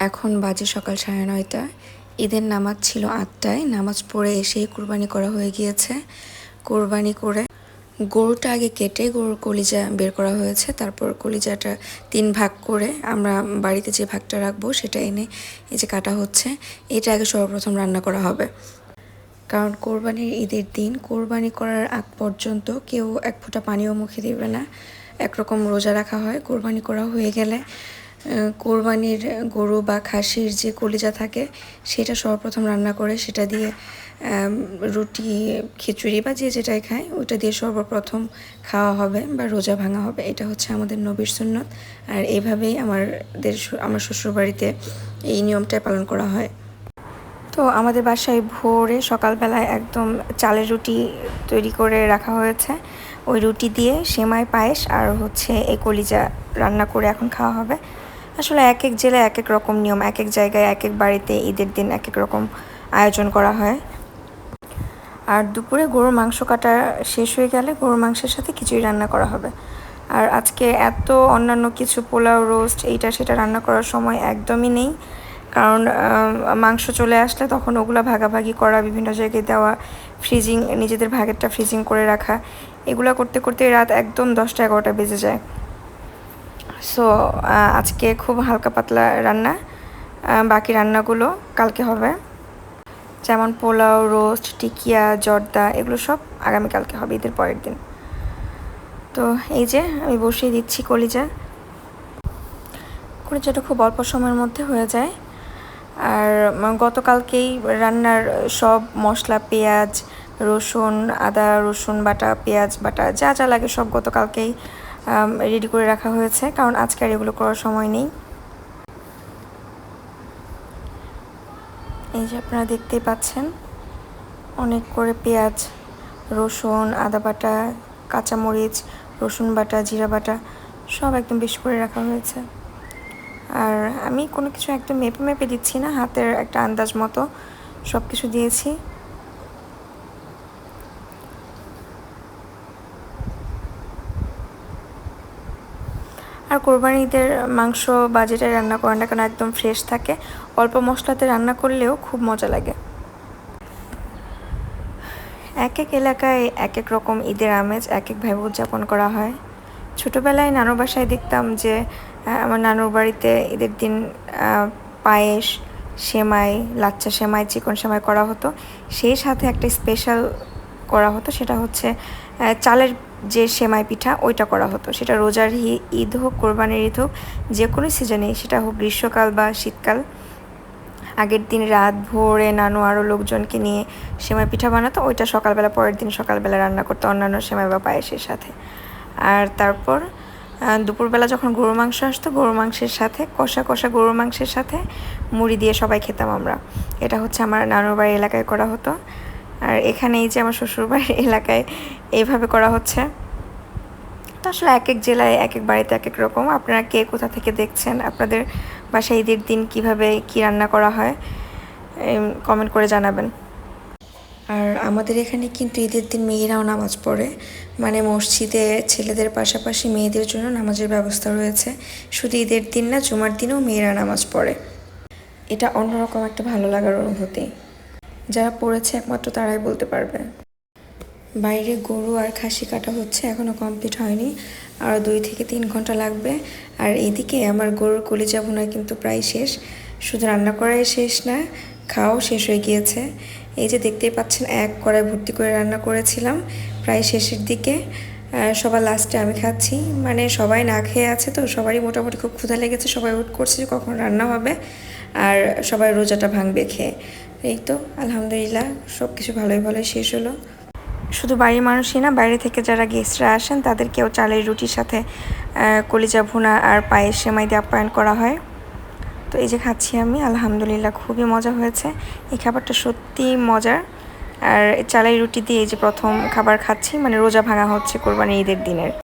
এখন বাজে সকাল সাড়ে নয়টা। ঈদের নামাজ ছিল আটটায়। নামাজ পড়ে এসেই কোরবানি করা হয়ে গিয়েছে। কোরবানি করে গরুটা আগে কেটে গরুর কলিজা বের করা হয়েছে। তারপর কলিজাটা তিন ভাগ করে আমরা বাড়িতে যে ভাগটা রাখব সেটা এনে এই যে কাটা হচ্ছে, এটা আগে সর্বপ্রথম রান্না করা হবে। কারণ কোরবানির ঈদের দিন কোরবানি করার আগ পর্যন্ত কেউ এক ফোঁটা পানিও মুখে দেবে না। একরকম রোজা রাখা হয়। কোরবানি করা হয়ে গেলে কোরবানির গরু বা খাসির যে কলিজা থাকে, সেটা সর্বপ্রথম রান্না করে, সেটা দিয়ে রুটি, খিচুড়ি বা যে যেটাই খায় ওটা দিয়ে সর্বপ্রথম খাওয়া হবে বা রোজা ভাঙা হবে। এটা হচ্ছে আমাদের নবীর সুন্নত। আর এইভাবেই আমাদের আমার শ্বশুরবাড়িতে এই নিয়মটা পালন করা হয়। তো আমাদের বাসায় ভোরে সকালবেলায় একদম চালের রুটি তৈরি করে রাখা হয়েছে। ওই রুটি দিয়ে, সেমাই, পায়েস আর হচ্ছে এই কলিজা রান্না করে এখন খাওয়া হবে। আসলে এক এক জেলায় এক এক রকম নিয়ম এক এক জায়গায় এক এক বাড়িতে ঈদের দিন এক এক রকম আয়োজন করা হয়। আর দুপুরে গরুর মাংস কাটা শেষ হয়ে গেলে গরুর মাংসের সাথে খিচুড়ি রান্না করা হবে। আর আজকে এত অন্যান্য কিছু পোলাও রোস্ট, এইটা সেটা রান্না করার সময় একদমই নেই। কারণ মাংস চলে আসলে তখন ওগুলো ভাগাভাগি করা, বিভিন্ন জায়গায় দেওয়া, ফ্রিজিং, নিজেদের ভাগেরটা ফ্রিজিং করে রাখা, এগুলো করতে করতে রাত একদম দশটা এগারোটা বেজে যায়। সো আজকে খুব হালকা পাতলা রান্না। বাকি রান্নাগুলো কালকে হবে। যেমন পোলাও, রোস্ট, টিকিয়া, জর্দা, এগুলো সব আগামীকালকে হবে, ঈদের পরের দিন। তো এই যে, আমি বসিয়ে দিচ্ছি কলিজা। কলিজাটা খুব অল্প সময়ের মধ্যে হয়ে যায়। আর গতকালকেই রান্নার সব মশলা, পেঁয়াজ, রসুন, আদা, রসুন বাটা, পেঁয়াজ বাটা, যা যা লাগে সব গতকালকেই রেডি করে রাখা হয়েছে, কারণ আজকে আর এগুলো করার সময় নেই। এই যে আপনারা দেখতেই পাচ্ছেন, অনেক করে পেঁয়াজ, রসুন, আদা বাটা, কাঁচামরিচ, রসুন বাটা, জিরা বাটা, সব একদম বেশি করে রাখা হয়েছে। আর আমি কোনো কিছু একদম মেপে মেপে দিচ্ছি না, হাতের একটা আন্দাজ মতো সব কিছু দিয়েছি। আর কোরবানি ঈদের মাংস বাজেটে রান্না করেন না কেন, একদম ফ্রেশ থাকে। অল্প মশলাতে রান্না করলেও খুব মজা লাগে। এক এক এলাকায় এক এক রকম ঈদের আমেজ, এক একভাবে উদযাপন করা হয়। ছোটোবেলায় নানুর বাসায় দেখতাম যে আমার নানুর বাড়িতে ঈদের দিন পায়েস, সেমাই, লাচ্চা সেমাই, চিকন সেমাই করা হতো। সেই সাথে একটা স্পেশাল করা হতো, সেটা হচ্ছে চালের যে সেমাই পিঠা ওইটা করা হতো। সেটা রোজার ঈদ হোক, কোরবানির ঈদ হোক যে কোনো সিজনে, সেটা হোক গ্রীষ্মকাল বা শীতকাল। আগের দিন রাত ভোরে নানু আরও লোকজনকে নিয়ে সেমাই পিঠা বানাতো, ওইটা সকালবেলা, পরের দিন সকালবেলা রান্না করতো অন্যান্য সেমাই বা পায়েসের সাথে। আর তারপর দুপুরবেলা যখন গরুর মাংস আসতো, গরুর মাংসের সাথে, কষা কষা গরুর মাংসের সাথে মুড়ি দিয়ে সবাই খেতাম আমরা। এটা হচ্ছে আমার নানুর বাড়ির এলাকায় করা হতো। আর এখানে এই যে আমার শ্বশুরবাড়ির এলাকায় এইভাবে করা হচ্ছে। তো আসলে এক এক জেলায় এক এক বাড়িতে এক এক রকম। আপনারা কে কোথা থেকে দেখছেন? আপনাদের বাসায় ঈদের দিন কীভাবে কি রান্না করা হয়? কমেন্ট করে জানাবেন। আর আমাদের এখানে কিন্তু ঈদের দিন মেয়েরাও নামাজ পড়ে। মানে মসজিদে ছেলেদের পাশাপাশি মেয়েদের জন্য নামাজের ব্যবস্থা রয়েছে। শুধু ঈদের দিন না, জুমার দিনেও মেয়েরা নামাজ পড়ে। এটা অন্যরকম একটা ভালো লাগার অনুভূতি। যারা পড়েছে একমাত্র তারাই বলতে পারবে। বাইরে গরু আর খাসি কাটা হচ্ছে এখনও কমপ্লিট হয়নি। আরও দুই থেকে তিন ঘণ্টা লাগবে। আর এদিকে আমার গরুর কলিজা ভুনা কিন্তু প্রায় শেষ। শুধু রান্না করাই শেষ না, খাওয়াও শেষ হয়ে গিয়েছে। এই যে দেখতেই পাচ্ছেন, এক কড়াই ভর্তি করে রান্না করেছিলাম, প্রায় শেষের দিকে। সবার লাস্টে আমি খাচ্ছি। মানে সবাই না খেয়ে আছে তো, সবারই মোটামুটি খুব ক্ষুধা লেগেছে, সবাই ওয়েট করছে যে কখন রান্না হবে। আর সবাই রোজাটা ভাঙবে খেয়ে। এই তো, আলহামদুলিল্লাহ সব কিছু ভালোই ভালোই শেষ হলো। শুধু বাড়ির মানুষই না, বাইরে থেকে যারা গেস্টরা আসেন, তাদেরকেও চালের রুটির সাথে কলিজা ভুনা আর পায়েস সেমাই দিয়ে আপ্যায়ন করা হয়। তো এই যে খাচ্ছি আমি, আলহামদুলিল্লাহ খুবই মজা হয়েছে। এই খাবারটা সত্যি মজার। আর চালের রুটি দিয়ে এই যে প্রথম খাবার খাচ্ছি মানে রোজা ভাঙা হচ্ছে কোরবানি ঈদের দিনের।